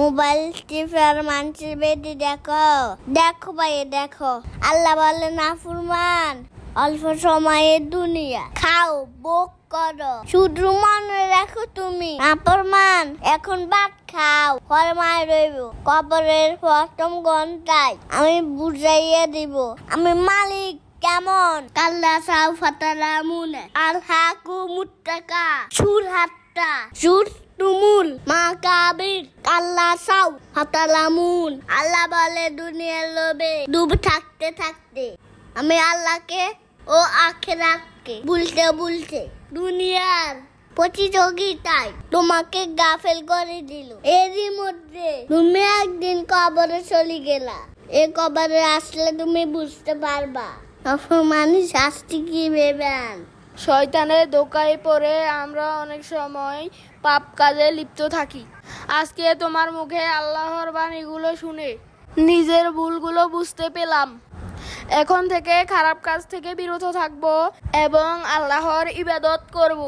Mobile টিপে আর মানুষের বেদি দেখো। দেখো ভাই, দেখো। আল্লাহ বলে, না ফুরমান, অল্প সময়ের দুনিয়া খাও বোক করো। শুধু মনে রাখো তুমি আপরমান এখন ভাত খাও, ফরমায় রইব, কবরের প্রথম ঘন্টায়। আমি বুঝাইয়া দিব, আমি মালিক কেমন? কাল্লা সাউ ফাতালা মুনে, আল হাকু মুত্তাকা, সুর হাত্তা, সুর তুমুল, মা কাবির কাল্লা সাউ ফাতালা মুন। আল্লাহ বলে, দুনিয়ার লোভে ডুব থাকতে থাকতে আমি আল্লাহকে ও আখেরাতকে বুলতে বুলতে দুনিয়ার প্রতিযোগিতায় তোমাকে গাফেল করে দিল। এরই মধ্যে তুমি একদিন কবরে চলে গেলা। এ কবরে আসলে তুমি বুঝতে পারবা। তখন মানুষ শাস্তি কি ভেবেন শয়তানের দোকায় পরে আমরা অনেক সময় পাপ কাজে লিপ্ত থাকি। আজকে তোমার মুখে আল্লাহর বাণীগুলো শুনে নিজের ভুলগুলো বুঝতে পেলাম। এখন থেকে খারাপ কাজ থেকে বিরত থাকব এবং আল্লাহর ইবাদত করব।